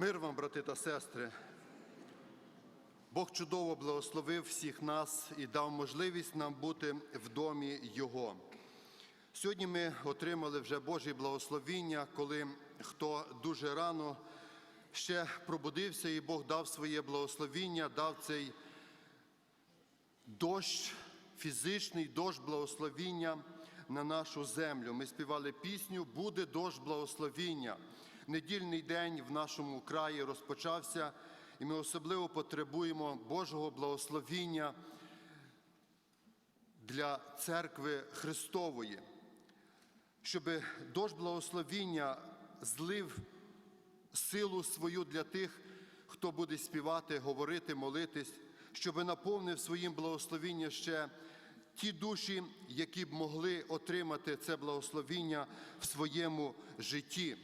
Мир вам, брати та сестри. Бог чудово благословив всіх нас і дав можливість нам бути в домі Його. Сьогодні ми отримали вже Божі благословіння, коли хто дуже рано ще пробудився, і Бог дав своє благословіння, дав цей дощ, фізичний дощ благословіння на нашу землю. Ми співали пісню Буде дощ благословіння. Недільний день в нашому краї розпочався, і ми особливо потребуємо Божого благословіння для церкви Христової, щоб дощ благословіння злив силу свою для тих, хто буде співати, говорити, молитись, щоб наповнив своїм благословінням ще ті душі, які б могли отримати це благословіння в своєму житті.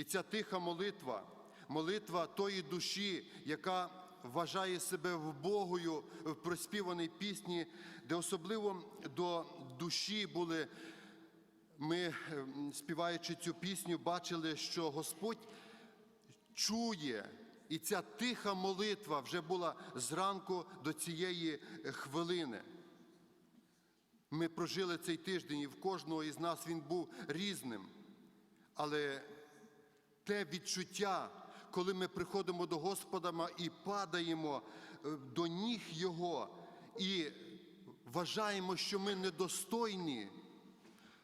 І ця тиха молитва, молитва тої душі, яка вважає себе вбогою в проспіваній пісні, де особливо до душі були ми, ем, співаючи цю пісню, бачили, що Господь чує, і ця тиха молитва вже була зранку до цієї хвилини. Ми прожили цей тиждень, і в кожного із нас він був різним. Але те відчуття, коли ми приходимо до Господа і падаємо е, до ніг Його і вважаємо, що ми недостойні.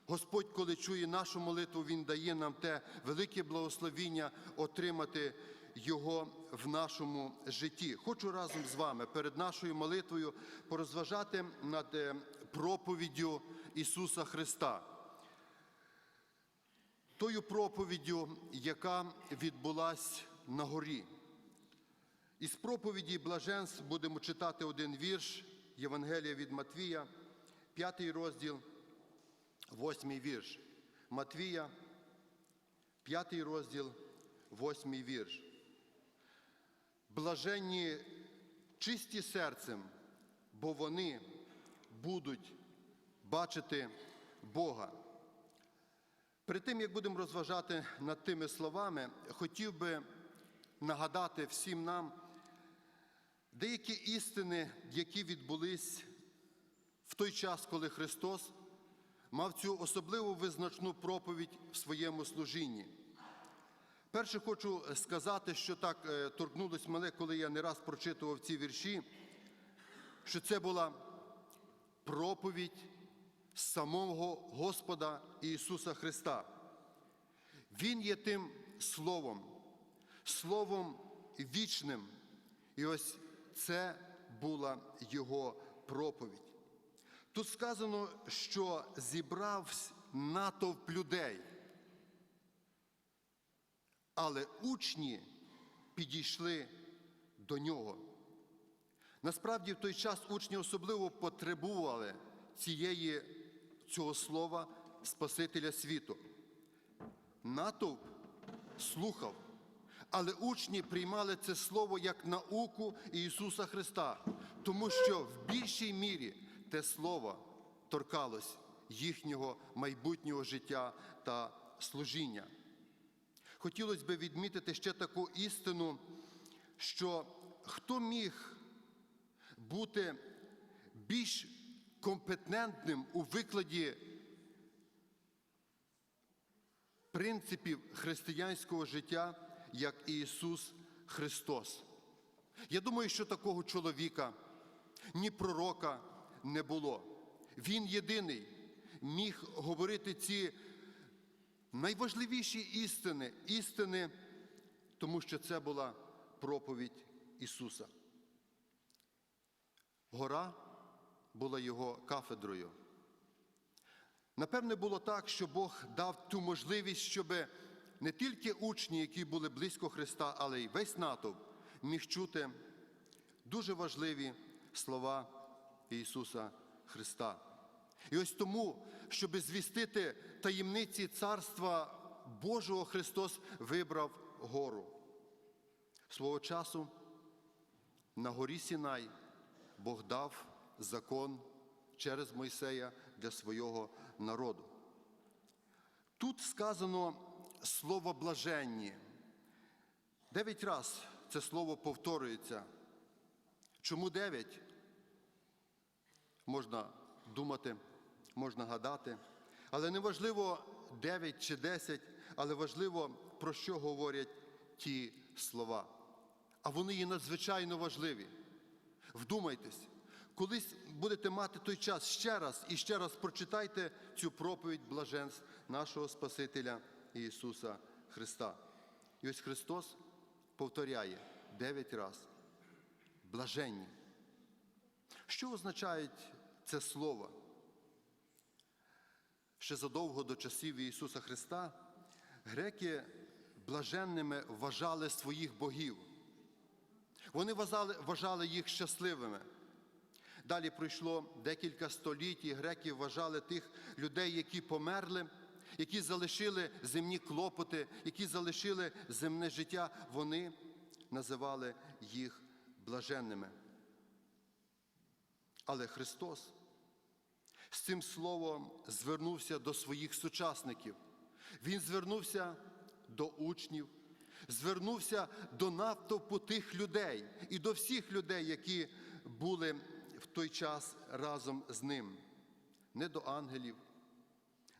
Господь, коли чує нашу молитву, Він дає нам те велике благословіння отримати Його в нашому житті. Хочу разом з вами перед нашою молитвою порозважати над е, проповіддю Ісуса Христа. Тою проповіддю, яка відбулась на горі. Із проповіді Блаженств будемо читати один вірш Євангелія від Матвія, п'ятий розділ. Восьмий вірш. Матвія, п'ятий розділ, восьмий вірш. Блаженні чисті серцем, бо вони будуть бачити Бога. Перед тим, як будемо розважати над тими словами, хотів би нагадати всім нам деякі істини, які відбулись в той час, коли Христос мав цю особливу визначну проповідь в своєму служінні. Перше хочу сказати, що так е, торкнулось мене, коли я не раз прочитував ці вірші, що це була проповідь самого Господа Ісуса Христа. Він є тим Словом, Словом вічним. І ось це була Його проповідь. Тут сказано, що зібрався натовп людей, але учні підійшли до нього. Насправді, в той час учні особливо потребували цієї, цього слова Спасителя світу. Натовп слухав, але учні приймали це слово як науку Ісуса Христа, тому що в більшій мірі те слово торкалось їхнього майбутнього життя та служіння. Хотілося б відмітити ще таку істину, що хто міг бути більш компетентним у викладі принципів християнського життя, як Ісус Христос. Я думаю, що такого чоловіка, ні пророка не було. Він єдиний міг говорити ці найважливіші істини, істини, тому що це була проповідь Ісуса. Гора була його кафедрою. Напевне, було так, що Бог дав ту можливість, щоб не тільки учні, які були близько Христа, але й весь натовп міг чути дуже важливі слова Ісуса Христа. І ось тому, щоб звістити таємниці Царства Божого, Христос вибрав гору. Свого часу на горі Сінай Бог дав закон через Мойсея для свого народу. Тут сказано слово блаженні. Дев'ять раз це слово повторюється. Чому дев'ять? Можна думати, можна гадати. Але не важливо 9 чи 10, але важливо, про що говорять ті слова. А вони є надзвичайно важливі. Вдумайтесь, колись будете мати той час ще раз і ще раз прочитайте цю проповідь блаженств нашого Спасителя Ісуса Христа. І ось Христос повторяє дев'ять раз. Блаженні. Що означає це слово? Ще задовго до часів Ісуса Христа греки блаженними вважали своїх богів. Вони вважали, їх щасливими. Далі пройшло декілька століть, і греки вважали тих людей, які померли, які залишили земні клопоти, які залишили земне життя, вони називали їх блаженними. Але Христос з цим словом звернувся до своїх сучасників. Він звернувся до учнів, звернувся до натовпу тих людей і до всіх людей, які були в той час разом з ним. Не до ангелів,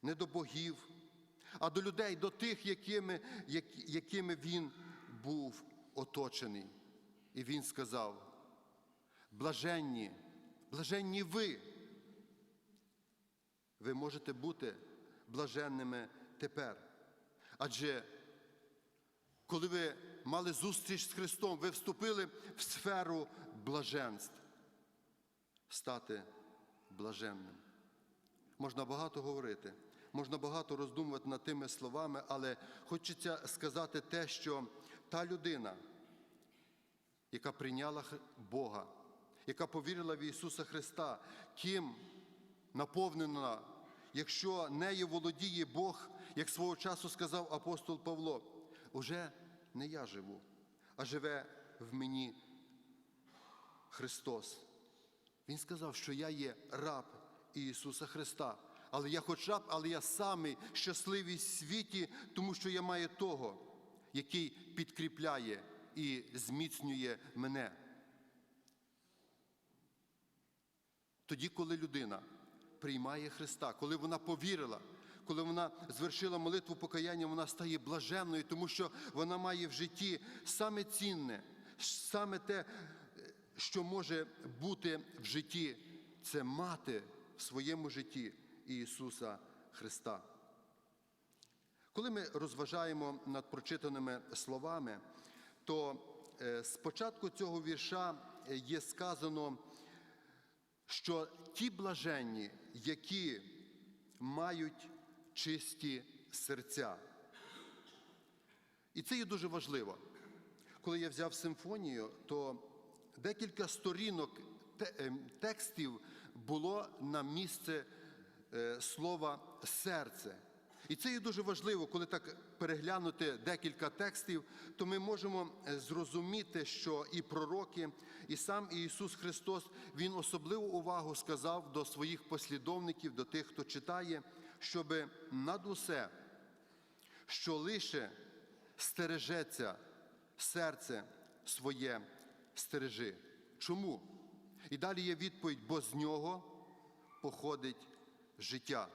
не до богів, а до людей, до тих, якими, якими він був оточений. І він сказав: блаженні, блаженні ви. Ви можете бути блаженними тепер. Адже коли ви мали зустріч з Христом, ви вступили в сферу блаженств. Стати блаженним. Можна багато говорити, можна багато роздумувати над тими словами, але хочеться сказати те, що та людина, яка прийняла Бога, яка повірила в Ісуса Христа, ким наповнена, якщо нею володіє Бог, як свого часу сказав апостол Павло, уже не я живу, а живе в мені Христос. Він сказав, що я є раб Ісуса Христа. Але я хоч раб, але я самий щасливий в світі, тому що я маю того, який підкріпляє і зміцнює мене. Тоді, коли людина приймає Христа, коли вона повірила, коли вона звершила молитву покаяння, вона стає блаженною, тому що вона має в житті саме цінне, саме те, що може бути в житті, це мати в своєму житті Ісуса Христа. Коли ми розважаємо над прочитаними словами, то е, спочатку цього вірша е, є сказано, що ті блаженні, які мають чисті серця. І це є дуже важливо. Коли я взяв симфонію, то декілька сторінок ем, текстів було на місце е, слова серце. І це є дуже важливо, коли так переглянути декілька текстів, то ми можемо е, зрозуміти, що і пророки, і сам Ісус Христос Він особливу увагу сказав до своїх послідовників, до тих, хто читає, щоб над усе, що лише стережеться серце своє стережи. Чому? І далі є відповідь, бо з нього походить життя.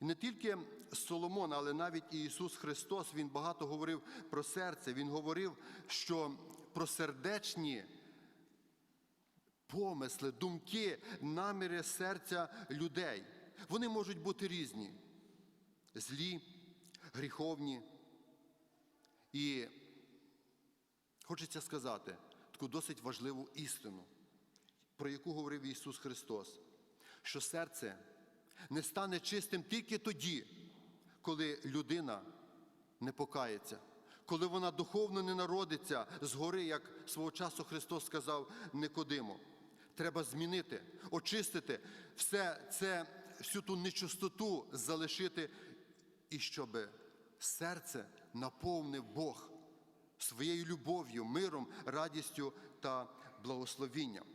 І не тільки Соломон, але навіть і Ісус Христос, Він багато говорив про серце. Він говорив, що про сердечні помисли, думки, наміри серця людей. Вони можуть бути різні, злі, гріховні. І хочеться сказати таку досить важливу істину, про яку говорив Ісус Христос, що серце не стане чистим тільки тоді, коли людина не покається, коли вона духовно не народиться згори, як свого часу Христос сказав Никодиму. Треба змінити, очистити все це, всю ту нечистоту залишити, і щоб серце наповнив Бог своєю любов'ю, миром, радістю та благословінням.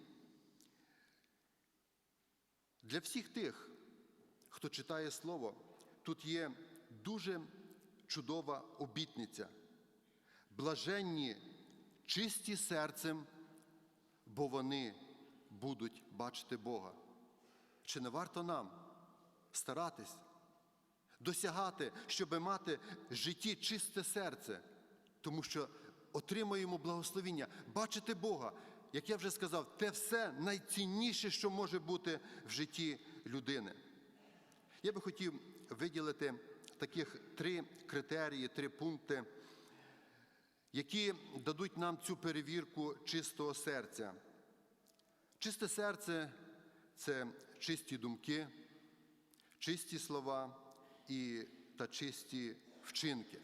Для всіх тих, хто читає Слово, тут є дуже чудова обітниця. блаженні чисті серцем, бо вони будуть бачити Бога. Чи не варто нам старатись, досягати, щоб мати в житті чисте серце, тому що отримуємо благословіння, бачити Бога, як я вже сказав, те все найцінніше, що може бути в житті людини. Я би хотів виділити таких три критерії, три пункти, які дадуть нам цю перевірку чистого серця. Чисте серце це чисті думки, чисті слова і, та чисті вчинки.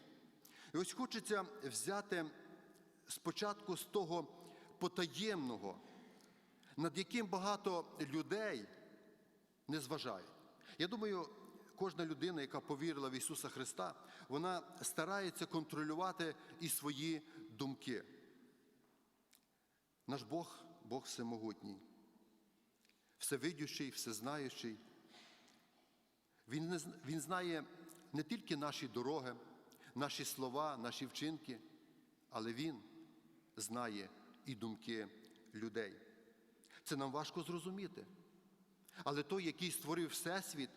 І ось хочеться взяти спочатку з того потаємного, над яким багато людей не зважають. Я думаю, кожна людина, яка повірила в Ісуса Христа, вона старається контролювати і свої думки. Наш Бог Бог всемогутній, всевидющий, всезнаючий. Він, не, він знає не тільки наші дороги, наші слова, наші вчинки, але Він знає і думки людей. Це нам важко зрозуміти. Але той, який створив Всесвіт,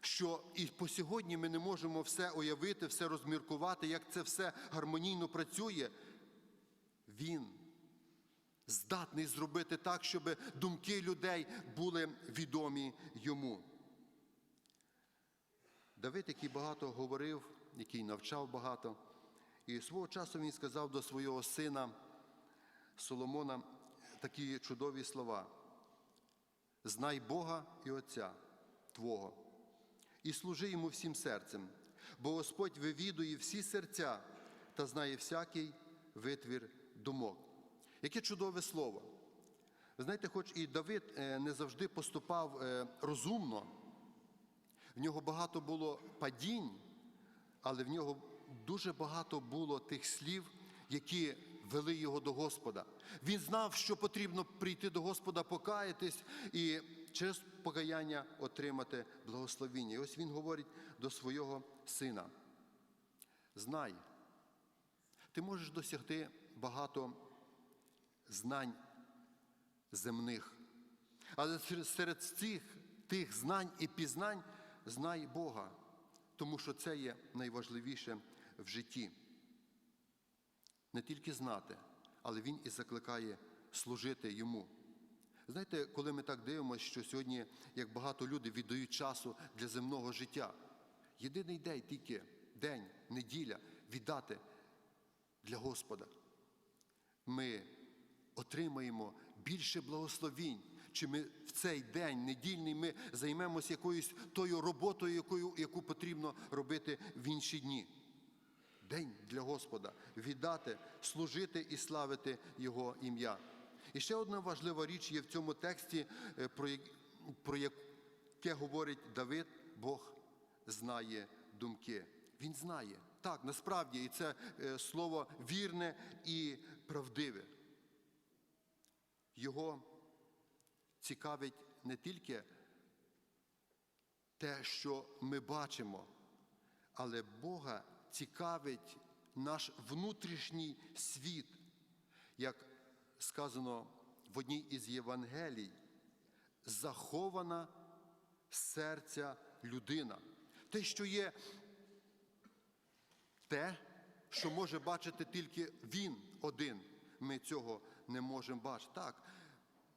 що і по сьогодні ми не можемо все уявити, все розміркувати, як це все гармонійно працює, він здатний зробити так, щоб думки людей були відомі йому. Давид, який багато говорив, який навчав багато, і свого часу він сказав до свого сина Соломона такі чудові слова. Знай Бога і Отця Твого, і служи йому всім серцем, бо Господь вивідує всі серця та знає всякий витвір думок. Яке чудове слово. Знаєте, хоч і Давид е, не завжди поступав е, розумно, в нього багато було падінь, але в нього дуже багато було тих слів, які вели його до Господа. Він знав, що потрібно прийти до Господа, покаятись і через покаяння отримати благословіння. І ось він говорить до свого сина: знай, ти можеш досягти багато знань земних, але серед- цих тих знань і пізнань знай Бога, тому що це є найважливіше в житті. Не тільки знати, але Він і закликає служити йому. Знаєте, коли ми так дивимося, що сьогодні, як багато людей віддають часу для земного життя, єдиний день тільки день, неділя віддати для Господа. Ми отримаємо більше благословінь, чи ми в цей день недільний ми займемося якоюсь тою роботою, якою, яку потрібно робити в інші дні. День для Господа віддати, служити і славити Його ім'я. І ще одна важлива річ є в цьому тексті, е, про яке говорить Давид, Бог знає думки. Він знає. Так, насправді, і це е, слово вірне і правдиве. Його цікавить не тільки те, що ми бачимо, але Бога цікавить наш внутрішній світ, як сказано в одній із Євангелій, захована серця людина. Те, що є те, що може бачити тільки він один. Ми цього не можемо бачити. Так,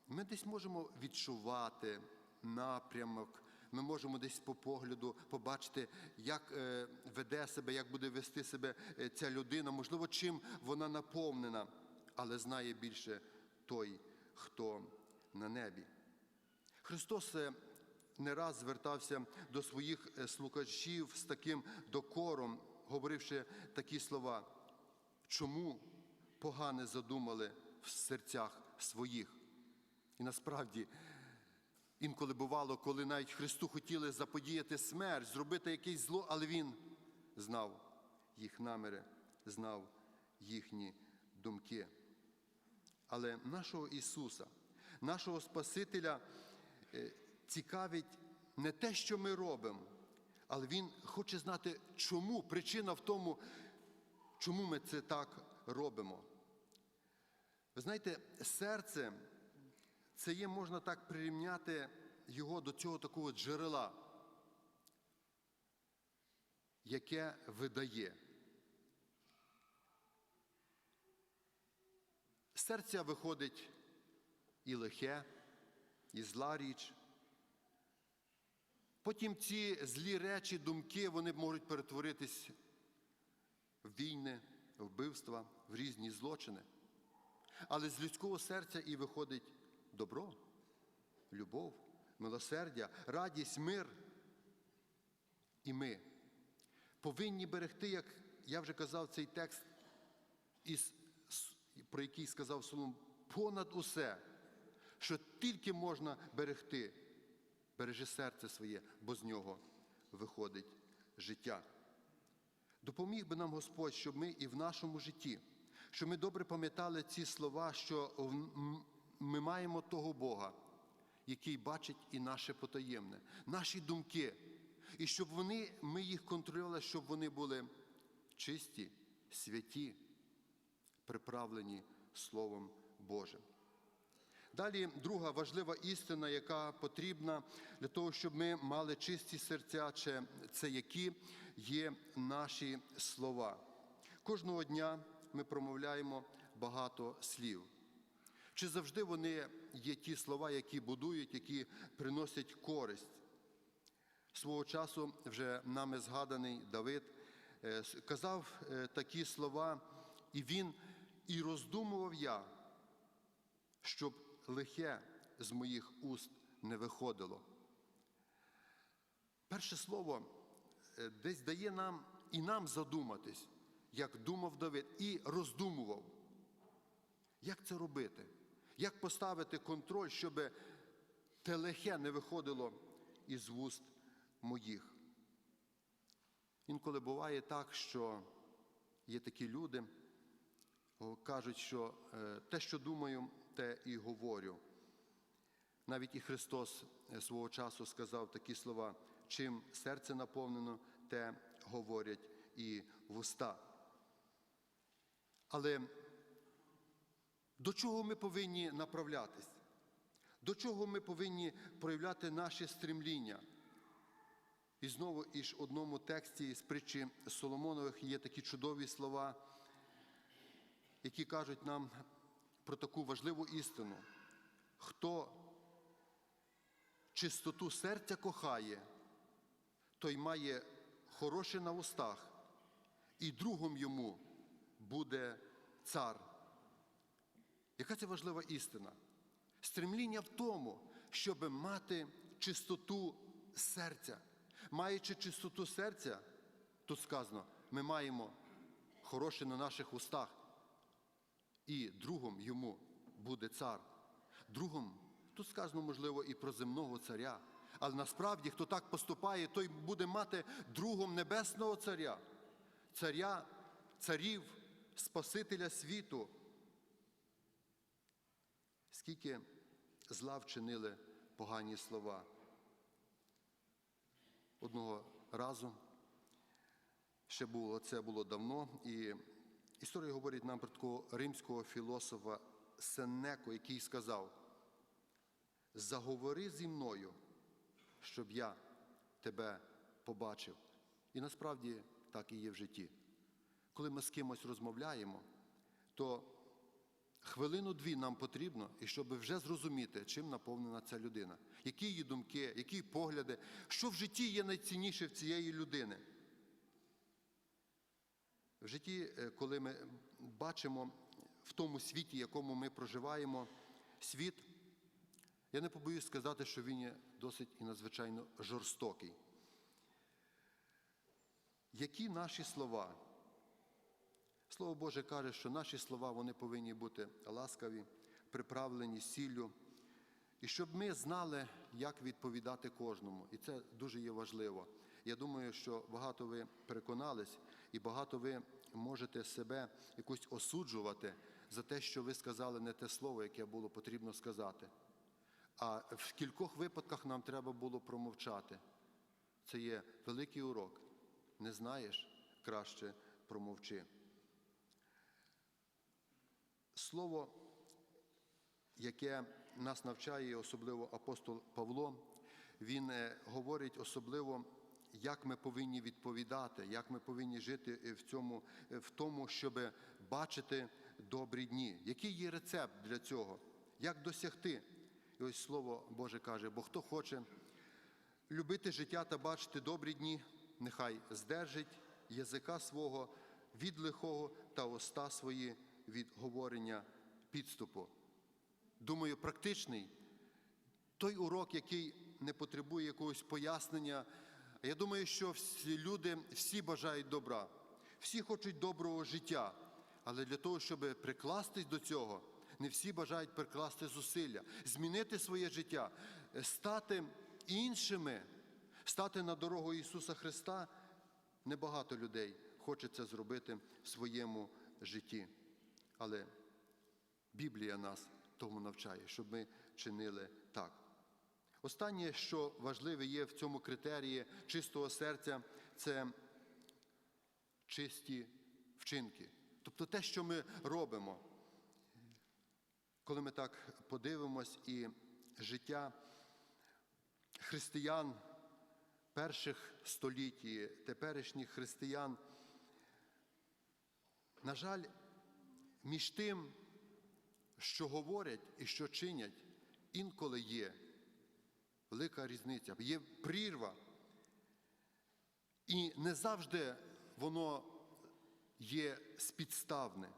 ми десь можемо відчувати напрямок, ми можемо десь по погляду побачити, як е, веде себе, як буде вести себе е, ця людина, можливо, чим вона наповнена, але знає більше той, хто на небі. Христос е, не раз звертався до своїх слухачів з таким докором, говоривши такі слова. Чому погане задумали в серцях своїх? І насправді, інколи бувало, коли навіть Христу хотіли заподіяти смерть, зробити якесь зло, але Він знав їх наміри, знав їхні думки. Але нашого Ісуса, нашого Спасителя е, цікавить не те, що ми робимо, але Він хоче знати, чому причина в тому, чому ми це так робимо. Ви знаєте, серце це є, можна так прирівняти його до цього такого джерела, яке видає. Серця виходить і лихе, і зла річ. Потім ці злі речі, думки, вони можуть перетворитись в війни, вбивства, в різні злочини. Але з людського серця і виходить добро, любов, милосердя, радість, мир. І ми повинні берегти, як я вже казав, цей текст, із, про який сказав Соломон, понад усе, що тільки можна берегти. Бережи серце своє, бо з нього виходить життя. Допоміг би нам Господь, щоб ми і в нашому житті, щоб ми добре пам'ятали ці слова, що ми маємо того Бога, який бачить і наше потаємне, наші думки, і щоб вони, ми їх контролювали, щоб вони були чисті, святі, приправлені Словом Божим. Далі друга важлива істина, яка потрібна для того, щоб ми мали чисті серця, це які є наші слова. Кожного дня ми промовляємо багато слів. Чи завжди вони є ті слова, які будують, які приносять користь? Свого часу вже нами згаданий Давид казав такі слова, і він і роздумував я, щоб лихе з моїх уст не виходило. Перше слово десь дає нам і нам задуматись, як думав Давид, і роздумував. Як це робити? Як поставити контроль, щоб те лихе не виходило із вуст моїх? Інколи буває так, що є такі люди, кажуть, що те, що думаю, те і говорю. Навіть і Христос свого часу сказав такі слова, чим серце наповнено, те говорять і вуста. Але до чого ми повинні направлятись? До чого ми повинні проявляти наше стремління? І знову із одному тексті з притчі Соломонових є такі чудові слова, які кажуть нам про таку важливу істину. Хто чистоту серця кохає, той має хороше на устах, і другом йому буде цар. Яка це важлива істина? Стремління в тому, щоб мати чистоту серця. Маючи чистоту серця, тут сказано, ми маємо хороше на наших устах, і другом йому буде цар. Другом, тут сказано, можливо, і про земного царя. Але насправді, хто так поступає, той буде мати другом небесного царя, царя, царів, Спасителя світу. Скільки зла вчинили погані слова. Одного разу, ще було, це було давно, і історія говорить нам про такого римського філософа Сенеко, який сказав: заговори зі мною, щоб я тебе побачив. І насправді так і є в житті. Коли ми з кимось розмовляємо, то хвилину-дві нам потрібно, і щоб вже зрозуміти, чим наповнена ця людина, які її думки, які погляди, що в житті є найцінніше в цієї людини. В житті, коли ми бачимо в тому світі, в якому ми проживаємо, світ, я не побоюсь сказати, що він є досить і надзвичайно жорстокий. Які наші слова? Слово Боже каже, що наші слова вони повинні бути ласкаві, приправлені сіллю, і щоб ми знали, як відповідати кожному. І це дуже є важливо. Я думаю, що багато ви переконались, і багато ви можете себе якось осуджувати за те, що ви сказали не те слово, яке було потрібно сказати. А в кількох випадках нам треба було промовчати. Це є великий урок. Не знаєш, краще промовчи. Слово, яке нас навчає, особливо апостол Павло, він е, говорить особливо, як ми повинні відповідати, як ми повинні жити е, в цьому, е, в тому, щоб бачити добрі дні. Який є рецепт для цього? Як досягти? І ось слово Боже каже: бо хто хоче любити життя та бачити добрі дні, нехай здержить язика свого від лихого та уста свої від говорення підступу. Думаю, практичний той урок, який не потребує якогось пояснення. Я думаю, що всі люди всі бажають добра, всі хочуть доброго життя. Але для того, щоб прикластись до цього, не всі бажають прикласти зусилля, змінити своє життя, стати іншими, стати на дорогу Ісуса Христа. Небагато людей хоче це зробити в своєму житті. Але Біблія нас тому навчає, щоб ми чинили так. Останнє, що важливе є в цьому критерії чистого серця, це чисті вчинки. Тобто те, що ми робимо. Коли ми так подивимось, і життя християн перших століть теперішніх християн, на жаль, між тим, що говорять і що чинять, інколи є велика різниця, є прірва. І не завжди воно є спідставне.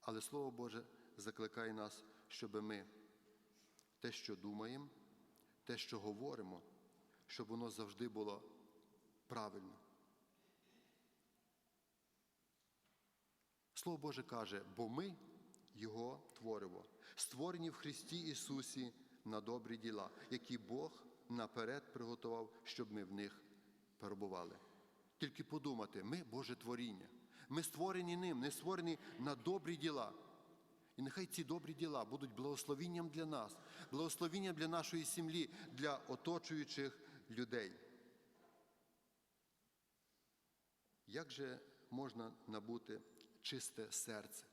Але Слово Боже закликає нас, щоб ми те, що думаємо, те, що говоримо, щоб воно завжди було правильно. Слово Боже каже, бо ми Його творимо, створені в Христі Ісусі на добрі діла, які Бог наперед приготував, щоб ми в них перебували. Тільки подумати, ми Боже творіння, ми створені ним, не створені на добрі діла. І нехай ці добрі діла будуть благословінням для нас, благословінням для нашої сім'ї, для оточуючих людей. Як же можна набути чисте серце?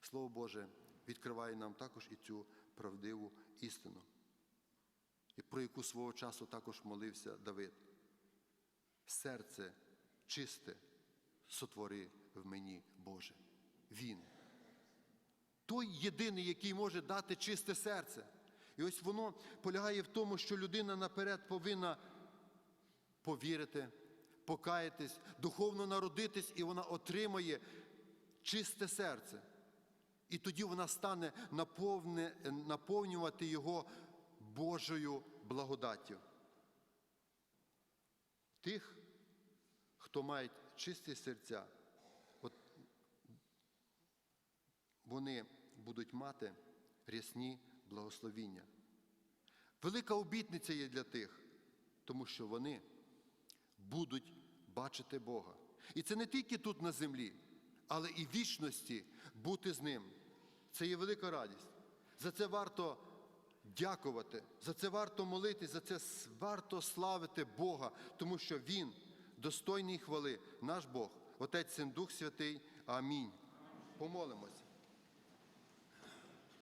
Слово Боже відкриває нам також і цю правдиву істину, і про яку свого часу також молився Давид. Серце чисте сотвори в мені, Боже. Він. Той єдиний, який може дати чисте серце. І ось воно полягає в тому, що людина наперед повинна повірити, покаятись, духовно народитись, і вона отримає чисте серце. І тоді вона стане наповнювати його Божою благодаттю. Тих, хто мають чисті серця, от вони будуть мати рясні благословіння. Велика обітниця є для тих, тому що вони будуть бачити Бога. І це не тільки тут на землі, але і вічності бути з ним. Це є велика радість. За це варто дякувати, за це варто молитись, за це варто славити Бога, тому що Він достойний хвали, наш Бог, Отець Син Дух Святий. Амінь. Помолимось.